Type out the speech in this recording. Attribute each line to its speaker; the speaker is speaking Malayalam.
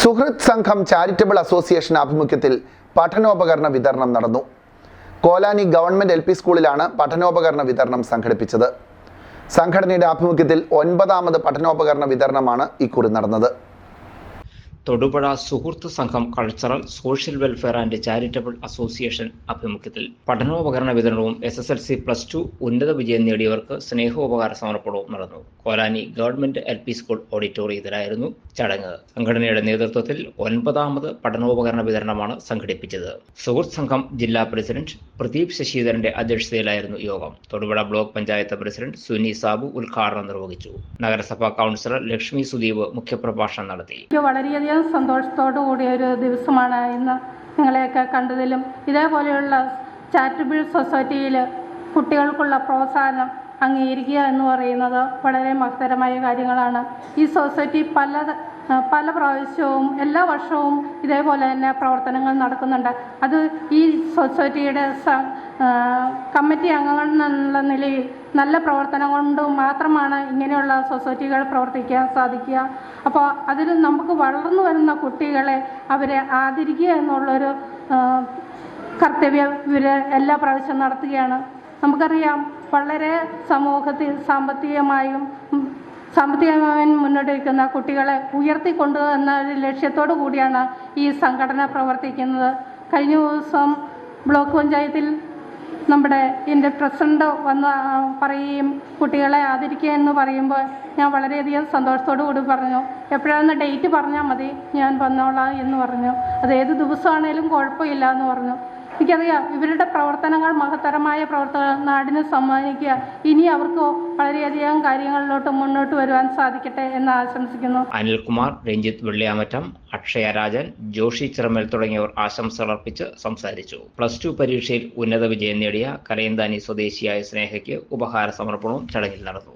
Speaker 1: സുഹൃത്ത് സംഘം ചാരിറ്റബിൾ അസോസിയേഷൻ ആഭിമുഖ്യത്തിൽ പഠനോപകരണ വിതരണം നടന്നു. കോലാനി ഗവൺമെന്റ് എൽ പി സ്കൂളിലാണ് പഠനോപകരണ വിതരണം സംഘടിപ്പിച്ചത്. സംഘടനയുടെ ആഭിമുഖ്യത്തിൽ ഒൻപതാമത് പഠനോപകരണ വിതരണമാണ് ഇക്കുറി നടന്നത്.
Speaker 2: തൊടുപുഴ സുഹൃത്ത് സംഘം cultural social welfare and charitable association ആഭിമുഖ്യത്തിൽ പഠനോപകരണ വിതരണവും S S L C plus two ഉന്നത വിജയം നേടിയവർക്ക് സ്നേഹോപകാര സമർപ്പണവും നടന്നു. Kolani government L P school ഓഡിറ്റോറിയത്തിലായിരുന്നു ചടങ്ങ്. സംഘടനയുടെ നേതൃത്വത്തിൽ ഒൻപതാമത് പഠനോപകരണ വിതരണമാണ് സംഘടിപ്പിച്ചത്. സുഹൃത്ത് സംഘം ജില്ലാ പ്രസിഡന്റ് പ്രദീപ് ശശിധരന്റെ അധ്യക്ഷതയിലായിരുന്നു യോഗം. തൊടുപുഴ ബ്ലോക്ക് പഞ്ചായത്ത് പ്രസിഡന്റ് സുനി സാബു ഉദ്ഘാടനം നിർവഹിച്ചു. നഗരസഭാ കൗൺസിലർ ലക്ഷ്മി സുദീപ് മുഖ്യപ്രഭാഷണം നടത്തി.
Speaker 3: എനിക്ക് വളരെയധികം സന്തോഷത്തോടു കൂടിയ ഒരു ദിവസമാണ് ഇന്ന് നിങ്ങളെയൊക്കെ കണ്ടതിലും. ഇതേപോലെയുള്ള ചാരിറ്റബിൾ സൊസൈറ്റിയിൽ കുട്ടികൾക്കുള്ള പ്രോത്സാഹനം അംഗീകരിക്കുക എന്ന് പറയുന്നത് വളരെ മഹത്തരമായ കാര്യങ്ങളാണ്. ഈ സൊസൈറ്റി പല പല പ്രാവശ്യവും എല്ലാ വർഷവും ഇതേപോലെ തന്നെ പ്രവർത്തനങ്ങൾ നടക്കുന്നുണ്ട്. അത് ഈ സൊസൈറ്റിയുടെ കമ്മിറ്റി അംഗങ്ങൾ എന്നുള്ള നിലയിൽ നല്ല പ്രവർത്തനം കൊണ്ട് മാത്രമാണ് ഇങ്ങനെയുള്ള സൊസൈറ്റികൾ പ്രവർത്തിക്കാൻ സാധിക്കുക. അപ്പോൾ അതിൽ നമുക്ക് വളർന്നു വരുന്ന കുട്ടികളെ അവരെ ആദരിക്കുക എന്നുള്ളൊരു കർത്തവ്യം ഇവർ എല്ലാ പ്രാവശ്യം നടത്തുകയാണ്. നമുക്കറിയാം വളരെ സമൂഹത്തിൽ സാമ്പത്തികമായും സാമ്പത്തികമായി മുന്നോട്ട് വയ്ക്കുന്ന കുട്ടികളെ ഉയർത്തിക്കൊണ്ടു എന്ന ഒരു ലക്ഷ്യത്തോടു കൂടിയാണ് ഈ സംഘടന പ്രവർത്തിക്കുന്നത്. കഴിഞ്ഞ ദിവസം ബ്ലോക്ക് പഞ്ചായത്തിൽ നമ്മുടെ എന്റെ പ്രസിഡന്റ് വന്ന് പറയുകയും കുട്ടികളെ ആദരിക്കുക എന്ന് പറയുമ്പോൾ ഞാൻ വളരെയധികം സന്തോഷത്തോടു കൂടി പറഞ്ഞു. എപ്പോഴാണ് ഡേറ്റ് പറഞ്ഞാൽ മതി ഞാൻ വന്നോളാം എന്ന് പറഞ്ഞു. അത് ഏത് ദിവസമാണേലും കുഴപ്പമില്ല എന്ന് പറഞ്ഞു. എനിക്കറിയാം ഇവരുടെ പ്രവർത്തനങ്ങൾ മഹത്തരമായ പ്രവർത്തനങ്ങൾ നാടിന് സമ്മാനിക്കുക. ഇനി അവർക്ക് വളരെയധികം കാര്യങ്ങളിലോട്ട് മുന്നോട്ട് വരുവാൻ സാധിക്കട്ടെ എന്ന് ആശംസിക്കുന്നു.
Speaker 2: അനിൽകുമാർ രഞ്ജിത്ത് വെള്ളിയാമറ്റം അക്ഷയ രാജൻ ജോഷി ചിറമൽ തുടങ്ങിയവർ ആശംസകൾ അർപ്പിച്ച് സംസാരിച്ചു. പ്ലസ് ടു പരീക്ഷയിൽ ഉന്നത വിജയം നേടിയ കലയന്താനി സ്വദേശിയായ സ്നേഹയ്ക്ക് ഉപഹാര സമർപ്പണവും ചടങ്ങിൽ നടന്നു.